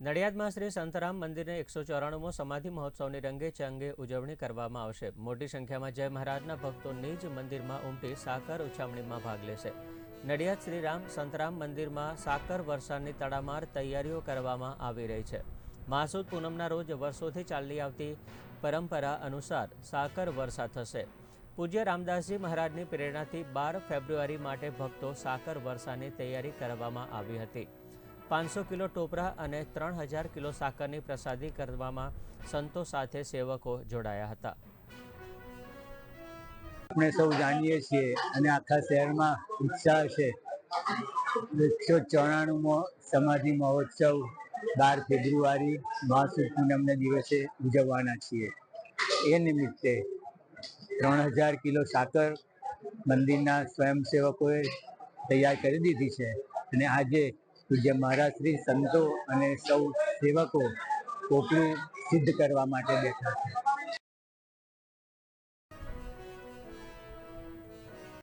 નડિયાદમાં શ્રી સંતરામ મંદિરને એકસો ચોરાણુંમો સમાધિ મહોત્સવની રંગે ચંગે ઉજવણી કરવામાં આવશે. મોટી સંખ્યામાં જય મહારાજના ભક્તો નિજ મંદિરમાં ઉમટી સાકર ઉછામણીમાં ભાગ લેશે. નડિયાદ શ્રીરામ સંતરામ મંદિરમાં સાકર વરસાદની તડામાર તૈયારીઓ કરવામાં આવી રહી છે. માસૂદ પૂનમના રોજ વર્ષોથી ચાલી આવતી પરંપરા અનુસાર સાકર વર્ષા થશે. પૂજ્ય રામદાસજી મહારાજની પ્રેરણાથી બાર ફેબ્રુઆરી માટે ભક્તો સાકર વર્ષાની તૈયારી કરવામાં આવી હતી. પાંચસો કિલો ટોપરા અને ત્રણ હજાર કિલો સાકરની પ્રસાદી કરવામાં સંતો સાથે સેવકો જોડાયા હતા. આપણે સૌ જાણીએ છીએ અને આખા શહેરમાં ઉત્સાહ છે. એકસો ચોરાણુંમો સમાધિ મહોત્સવ બાર ફેબ્રુઆરી મહાસુદ પૂનમના દિવસે ઉજવવાના છીએ. એ નિમિત્તે ત્રણ હજાર કિલો સાકર મંદિરના સ્વયંસેવકોએ તૈયાર કરી દીધી છે અને આજે પૂજ્ય મારા શ્રી સંતો અને સૌ સેવકો કોપરું સિદ્ધ કરવા માટે બેઠા છે.